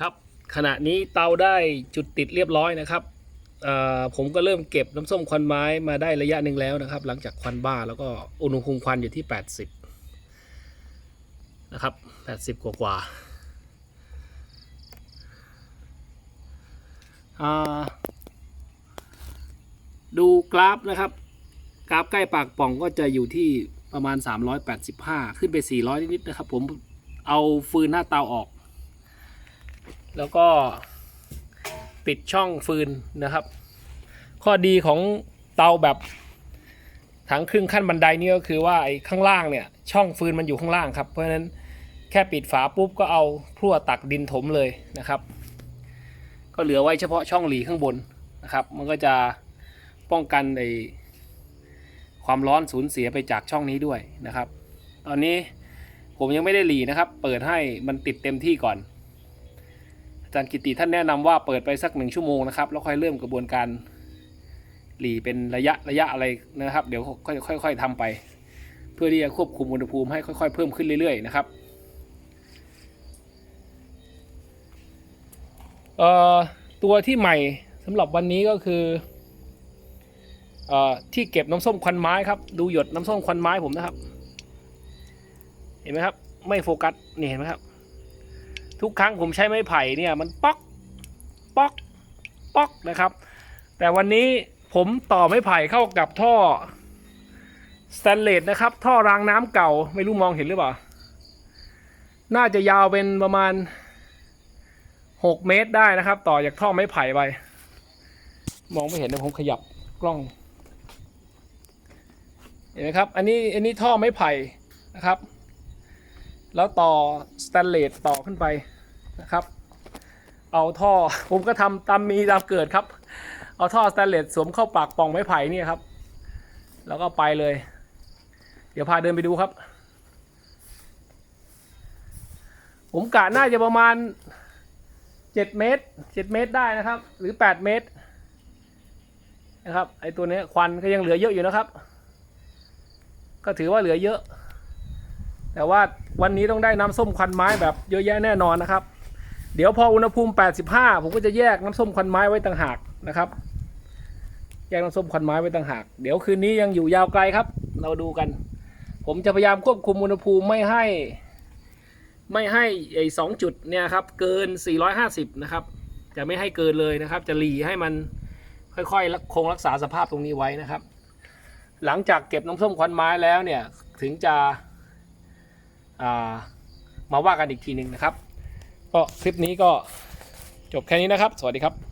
ครับ ขณะนี้เตาได้จุดติดเรียบร้อยนะครับผมก็เริ่มเก็บน้ำส้มควันไม้มาได้ระยะหนึ่งแล้วนะครับ หลังจากควันบ้าแล้วก็อุณหภูมิควันอยู่ที่ 80 นะครับ 80 กว่ากว่าอ่าดูกราฟนะครับ กราฟใกล้ปากป่องก็จะอยู่ที่ประมาณ 385 ขึ้นไป 400 นิดๆนะครับ ผมเอาฟืนหน้าเตาออก แล้วก็ปิดช่องฟืนนะครับ ข้อดีของเตาแบบถังครึ่งขั้นบันไดนี่ก็คือว่าไอ้ข้างล่างเนี่ยช่องฟืนมันอยู่ข้างล่างครับเพราะฉะนั้นแค่ปิดฝาปุ๊บก็เอาพลั่วตักดินถมเลยนะครับ ก็เหลือไว้เฉพาะช่องหลีข้างบนนะครับ มันก็จะป้องกันไอ้ความร้อนสูญเสียไปจากช่องนี้ด้วยนะครับ ตอนนี้ผมยังไม่ได้หลีนะครับ เปิดให้มันติดเต็มที่ก่อน อาจารย์กิติท่านแนะนำว่าเปิดไปสักหนึ่งชั่วโมงนะครับแล้วค่อยเริ่มกระบวนการหลีเป็นระยะระยะอะไรนะครับ เดี๋ยวค่อยๆทำไป เพื่อที่จะควบคุมอุณหภูมิให้ค่อย ๆ เพิ่มขึ้นเรื่อยๆนะครับตัวที่ใหม่สำหรับวันนี้ก็คืออที่เก็บน้ำส้มควันไม้ครับ ดูหยดน้ำส้มควันไม้ผมนะครับ เห็นไหมครับ ไม่โฟกัสนี่เห็นไหมครับ ทุกครั้งผมใช้ไม้ไผ่เนี่ยมันป๊อกป๊อกป๊อกนะครับ แต่วันนี้ผมต่อไม้ไผ่เข้ากับท่อสแตนเลสนะครับ ท่อรางน้ำเก่าไม่รู้มองเห็นหรือเปล่า น่าจะยาวเป็นประมาณ 6 เมตรได้นะครับ ต่อจากท่อไม้ไผ่ไป มองไม่เห็นนะผมขยับกล้อง เห็นไหมครับ อันนี้อันนี้ท่อไม้ไผ่นะครับ แล้วต่อสแตนเลสต่อขึ้นไปนะครับ เอาท่อผมก็ทำตามมีตามเกิดครับ เอาท่อสแตนเลสสวมเข้าปากป่องไม้ไผ่เนี่ยครับ แล้วก็ไปเลย เดี๋ยวพาเดินไปดูครับ ผมกะน่าจะประมาณ7เมตร7เมตรได้นะครับ หรือ8เมตรนะครับไอตัวเนี้ยควันก็ยังเหลือเยอะอยู่นะครับ ก็ถือว่าเหลือเยอะ แต่ว่าวันนี้ต้องได้น้ำส้มควันไม้แบบเยอะแยะแน่นอนนะครับ เดี๋ยวพออุณหภูมิ 85 ผมก็จะแยกน้ำส้มควันไม้ไว้ต่างหากนะครับ แยกน้ำส้มควันไม้ไว้ต่างหาก เดี๋ยวคืนนี้ยังอยู่ยาวไกลครับ เราดูกัน ผมจะพยายามควบคุมอุณหภูมิไม่ให้ ไม่ให้ไอ้สองจุดเนี่ยครับเกิน 450 นะครับ จะไม่ให้เกินเลยนะครับ จะหลีให้มันค่อยๆคงรักษาสภาพตรงนี้ไว้นะครับ หลังจากเก็บน้ำส้มควันไม้แล้วเนี่ยถึงจะ มาว่ากันอีกทีหนึ่งนะครับ ก็คลิปนี้ก็จบแค่นี้นะครับ สวัสดีครับ